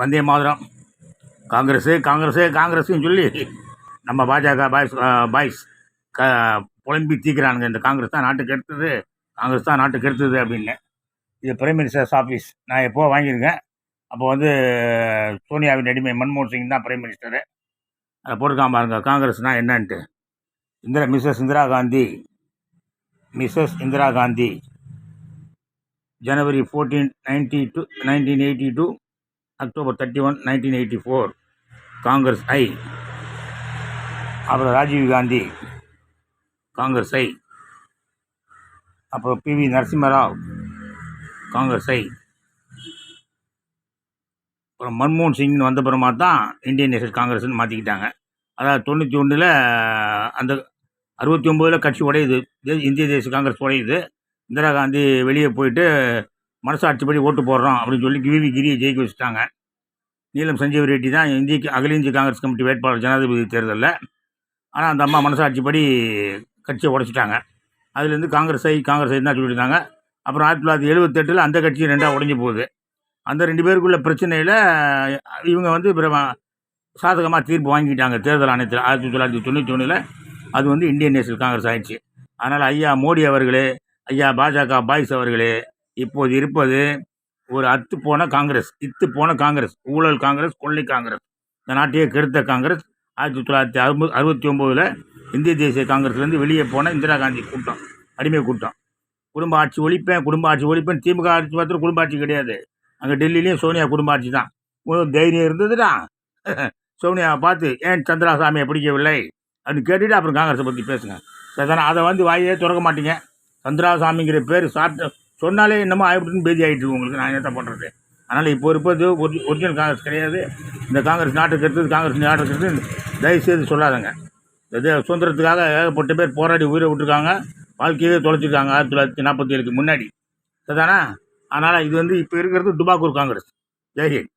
வந்தே மாதிரம். காங்கிரஸு காங்கிரஸு காங்கிரஸ்னு சொல்லி நம்ம பாஜக பாய்ஸ் பாய்ஸ் க புலம்பி தீக்கிறானுங்க. இந்த காங்கிரஸ் தான் நாட்டுக்கு எடுத்தது. காங்கிரஸ் தான் நாட்டுக்கு எடுத்தது அப்படின்னு. இது பிரைம் மினிஸ்டர்ஸ் ஆஃபீஸ் நான் எப்போ வாங்கியிருக்கேன்? அப்போ வந்து சோனியாவின் அடிமை மன்மோகன் சிங் தான் பிரைம் மினிஸ்டரு அதை போட்டுக்காம பாருங்க. காங்கிரஸ்னால் என்னன்ட்டு. Indira Mrs Indira Gandhi. Mrs Indira Gandhi. January fourteen ninety two nineteen eighty two October thirty one nineteen eighty four Congress I. அப்புறம் ராஜீவ் காந்தி காங்கிரஸ் ஐ. அப்புறம் P V Narasimharao Congress I. அப்புறம் மன்மோகன் சிங் வந்த பிறமா தான் இந்தியன் நேஷனல் காங்கிரஸ்னு மாற்றிக்கிட்டாங்க அதாவது தொண்ணூற்றி ஒன்றில் அந்த அறுபத்தி ஒம்போதில் கட்சி உடையுது. தே- இந்திய தேசிய காங்கிரஸ் உடையுது. இந்திரா காந்தி வெளியே போயிட்டு மனசாட்சிப்படி ஓட்டு போடுறோம் அப்படின்னு சொல்லி கிவி கிரியை ஜெயிக்க வச்சுட்டாங்க. நீலம் சஞ்சீவ் ரெட்டி தான் இந்திய அகில இந்திய காங்கிரஸ் கமிட்டி வேட்பாளர் ஜனாதிபதி தேர்தலில். ஆனால் அந்த அம்மா மனசாட்சிப்படி கட்சியை உடைச்சிட்டாங்க. அதுலேருந்து காங்கிரஸ் ஐ காங்கிரஸ் ஐ தான் சொல்லியிருந்தாங்க அப்புறம் ஆயிரத்தி தொள்ளாயிரத்தி எழுபத்தெட்டில் அந்த கட்சியும் ரெண்டாக உடஞ்சி போகுது. அந்த ரெண்டு பேருக்குள்ள பிரச்சனையில் இவங்க வந்து சாதகமாக தீர்ப்பு வாங்கிட்டாங்க தேர்தல் ஆணையத்தில். ஆயிரத்தி தொள்ளாயிரத்தி தொண்ணூற்றி ஒன்றில் அது வந்து இந்தியன் நேஷனல் காங்கிரஸ் ஆயிடுச்சு. அதனால் ஐயா மோடி அவர்களே ஐயா பாஜக பாய்ஸ் அவர்களே இப்போது இருப்பது ஒரு அத்து போன காங்கிரஸ் இத்து போன காங்கிரஸ் ஊழல் காங்கிரஸ் கொள்ளை காங்கிரஸ் இந்த நாட்டையே கெடுத்த காங்கிரஸ் ஆயிரத்தி தொள்ளாயிரத்தி அறுபது அறுபத்தி ஒம்போதில் இந்திய தேசிய காங்கிரஸ்லேருந்து வெளியே போன இந்திரா காந்தி கூட்டம் அடிமை கூட்டம். குடும்ப ஆட்சி ஒழிப்பேன் குடும்ப ஆட்சி ஒழிப்பேன் திமுக ஆட்சி பார்த்து குடும்ப ஆட்சி கிடையாது. அங்கே டெல்லியிலையும் சோனியா குடும்ப ஆட்சி தான். தைரியம் இருந்ததுடா. சோனியாவை பார்த்து ஏன் சந்திராசாமியை பிடிக்கவில்லை? அப்படின்னு கேட்டுவிட்டு அப்புறம் காங்கிரஸை பற்றி பேசுங்க. சரி அதை வந்து வாயே திறக்க மாட்டீங்க. சந்திராசாமிங்கிற பேர் சாப்பிட்டு சொன்னாலே என்னமோ ஆகிவிட்டுன்னு பேதி ஆகிட்டு உங்களுக்கு. நான் என்னத்த பண்ணுறது அதனால் இப்போ இருப்பது ஒரி ஒரிஜினல் காங்கிரஸ் கிடையாது. இந்த காங்கிரஸ் நாட்டுக்கு எடுத்தது காங்கிரஸ் நாட்டுக்கு எடுத்தது தயவுசெய்து சொல்லாதங்க. இது சுதந்திரத்துக்காக ஏகப்பட்ட பேர் போராடி உயிரை விட்டுருக்காங்க. வாழ்க்கையே தொலைச்சிருக்காங்க ஆயிரத்தி தொள்ளாயிரத்தி நாற்பத்தி ஏழுக்கு முன்னாடி. சரிதானா? அதனால் இது வந்து இப்போ இருக்கிறது டுபாக்கூர் காங்கிரஸ். ஜெய்ஹிந்த்